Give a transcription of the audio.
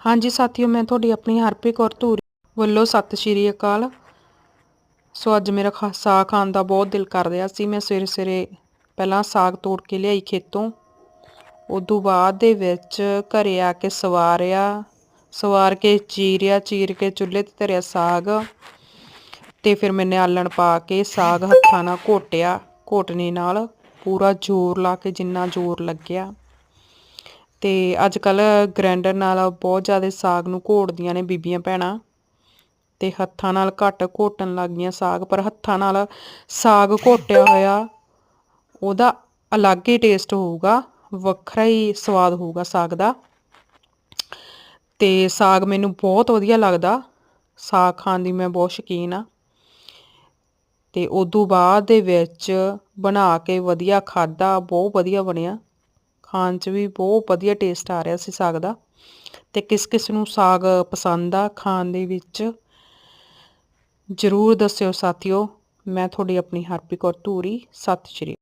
ਹਾਂਜੀ ਸਾਥੀਓ, ਮੈਂ ਤੁਹਾਡੀ ਆਪਣੀ ਹਰਪ੍ਰੀਤ ਕੌਰ ਧੂਰੀ ਵੱਲੋਂ ਸਤਿ ਸ਼੍ਰੀ ਅਕਾਲ। ਸੋ ਅੱਜ ਮੇਰਾ ਖਾ, ਸਾਗ ਖਾਣ ਦਾ ਬਹੁਤ ਦਿਲ ਕਰ ਰਿਹਾ ਸੀ। ਮੈਂ ਸਵੇਰੇ ਸਵੇਰੇ ਪਹਿਲਾਂ ਸਾਗ ਤੋੜ ਕੇ ਲਿਆਈ ਖੇਤੋਂ। ਉਦੋਂ ਬਾਅਦ ਦੇ ਵਿੱਚ ਘਰੇ ਆ ਕੇ ਸਵਾਰਿਆ, ਸਵਾਰ ਕੇ ਚੀਰਿਆ, ਚੀਰ ਕੇ ਚੁੱਲ੍ਹੇ ਤੇ ਧਰਿਆ ਸਾਗ ਤੇ ਫਿਰ ਮੈਨੇ ਆਲਣ ਪਾ ਕੇ ਸਾਗ ਹੱਥਾਂ ਨਾਲ ਘੋਟਿਆ, ਘੋਟਣੀ ਨਾਲ ਪੂਰਾ ਜ਼ੋਰ ਲਾ ਕੇ ਜਿੰਨਾ ਜ਼ੋਰ ਲੱਗਿਆ। ਤੇ ਅੱਜ ਕੱਲ ਗ੍ਰੈਂਡਰ ਨਾਲ ਬਹੁਤ ਜ਼ਿਆਦਾ ਸਾਗ ਨੂੰ ਘੋਟਦੀਆਂ ਨੇ ਬੀਬੀਆਂ ਭੈਣਾਂ। ਤੇ ਹੱਥਾਂ ਨਾਲ ਘੱਟ ਘੋਟਣ ਲੱਗ ਗਈਆਂ ਸਾਗ, ਪਰ ਹੱਥਾਂ ਨਾਲ ਸਾਗ ਘੋਟਿਆ ਹੋਇਆ, ਉਹਦਾ ਅਲੱਗ ਹੀ ਟੇਸਟ ਹੋਊਗਾ, ਵੱਖਰਾ ਹੀ ਸਵਾਦ ਹੋਊਗਾ ਸਾਗ ਦਾ। ਤੇ ਸਾਗ ਮੈਨੂੰ ਬਹੁਤ ਵਧੀਆ ਲੱਗਦਾ, ਸਾਗ ਖਾਣ ਦੀ ਮੈਂ ਬਹੁਤ ਸ਼ੌਕੀਨ ਆ ਤੇ ਉਦੋਂ ਬਾਅਦ ਦੇ ਵਿੱਚ ਬਣਾ ਕੇ ਵਧੀਆ ਖਾਦਾ ਬਹੁਤ ਵਧੀਆ ਬਣਿਆ। ਖਾਣ 'ਚ ਵੀ ਬਹੁਤ ਵਧੀਆ ਟੇਸਟ ਆ ਰਿਹਾ ਸੀ ਸਾਗ ਦਾ। ਤੇ ਕਿਸ ਕਿਸ ਨੂੰ ਸਾਗ ਪਸੰਦ ਆ, ਖਾਣ ਦੇ ਵਿੱਚ ਜਰੂਰ ਦੱਸਿਓ ਸਾਥੀਓ। ਮੈਂ ਤੁਹਾਡੀ ਆਪਣੀ ਹਰਪ੍ਰੀਤ ਕੌਰ ਧੂਰੀ, ਸਤਿ ਸ਼੍ਰੀ